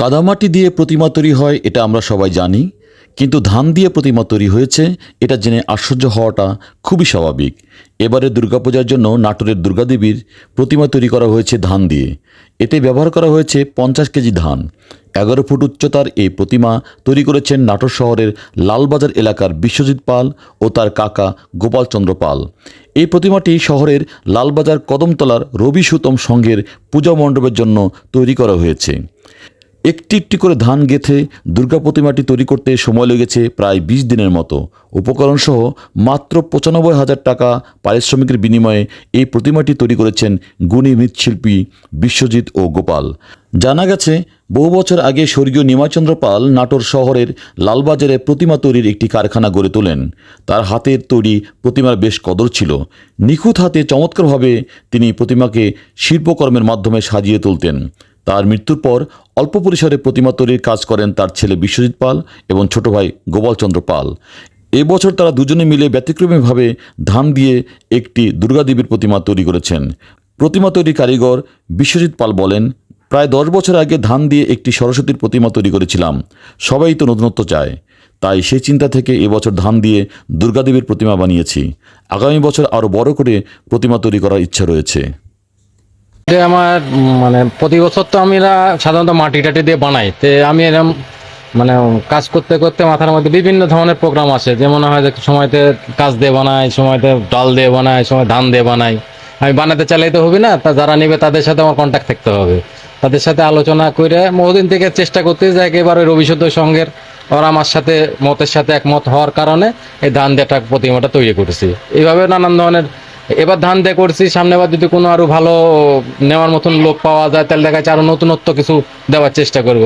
কাদামাটি দিয়ে প্রতিমা তৈরি হয়, এটা আমরা সবাই জানি। কিন্তু ধান দিয়ে প্রতিমা তৈরি হয়েছে, এটা জেনে আশ্চর্য হওয়াটা খুবই স্বাভাবিক। এবারে দুর্গাপূজার জন্য নাটোরের দুর্গাদেবীর প্রতিমা তৈরি করা হয়েছে ধান দিয়ে। এতে ব্যবহার করা হয়েছে পঞ্চাশ কেজি ধান। এগারো ফুট উচ্চতার এই প্রতিমা তৈরি করেছেন নাটোর শহরের লালবাজার এলাকার বিশ্বজিৎ পাল ও তার কাকা গোপালচন্দ্র পাল। এই প্রতিমাটি শহরের লালবাজার কদমতলার রবি সুতম সংঘের পূজা মণ্ডপের জন্য তৈরি করা হয়েছে। একটি একটি করে ধান গেথে দুর্গা প্রতিমাটি তৈরি করতে সময় লেগেছে প্রায় বিশ দিনের মতো। উপকরণ সহ মাত্র পঁচানব্বই হাজার টাকা পারিশ্রমিকের বিনিময়ে এই প্রতিমাটি তৈরি করেছেন গুণী মৃৎশিল্পী বিশ্বজিৎ ও গোপাল। জানা গেছে, বহু বছর আগে স্বর্গীয় নিমাচন্দ্র পাল নাটোর শহরের লালবাজারে প্রতিমা তৈরির একটি কারখানা গড়ে তোলেন। তার হাতের তৈরি প্রতিমার বেশ কদর ছিল। নিখুঁত হাতে চমৎকারভাবে তিনি প্রতিমাকে শিল্পকর্মের মাধ্যমে সাজিয়ে তুলতেন। তার মৃত্যুর পর অল্প পরিসরে প্রতিমা তৈরির কাজ করেন তার ছেলে বিশ্বজিৎ পাল এবং ছোট ভাই গোপালচন্দ্র পাল। এবছর তারা দুজনে মিলে ব্যতিক্রমীভাবে ধান দিয়ে একটি দুর্গাদেবীর প্রতিমা তৈরি করেছেন। প্রতিমা তৈরি কারিগর বিশ্বজিৎ পাল বলেন, প্রায় দশ বছর আগে ধান দিয়ে একটি সরস্বতীর প্রতিমা তৈরি করেছিলাম। সবাই তো নতুনত্ব চায়। তাই সেই চিন্তা থেকে এবছর ধান দিয়ে দুর্গাদেবীর প্রতিমা বানিয়েছি। আগামী বছর আরও বড় করে প্রতিমা তৈরি করার ইচ্ছা রয়েছে। যে আমার মানে প্রতি বছর তো আমরা সাধারণত মাটি টাটি দিয়ে বানাই। তে আমি এরকম মানে কাজ করতে করতে মাথার মধ্যে বিভিন্ন ধরনের প্রোগ্রাম আসে। যেমন হয় যে সময়তে কাজ দিয়ে বানাই, সময়তে ডাল দিয়ে বানাই, সময় ধান দিয়ে বানাই। আমি বানাতে চাইলেই তো হবে না, তা যারা নেবে তাদের সাথে আমার কন্ট্যাক্ট থাকতে হবে। তাদের সাথে আলোচনা করে বহুদিন থেকে চেষ্টা করতে যে একেবারে রবিশুদ্ধ সঙ্গের ওরা আমার সাথে, মতের সাথে একমত হওয়ার কারণে এই ধান দেওয়াটা প্রতিমাটা তৈরি করেছি। এইভাবে নানান ধরনের এবার ধান দিয়ে করছি, সামনে বার যদি কোনো আরও ভালো নেওয়ার মতন লোক পাওয়া যায়, তাহলে দেখা যাচ্ছে আরও নতুনত্ব কিছু দেওয়ার চেষ্টা করব।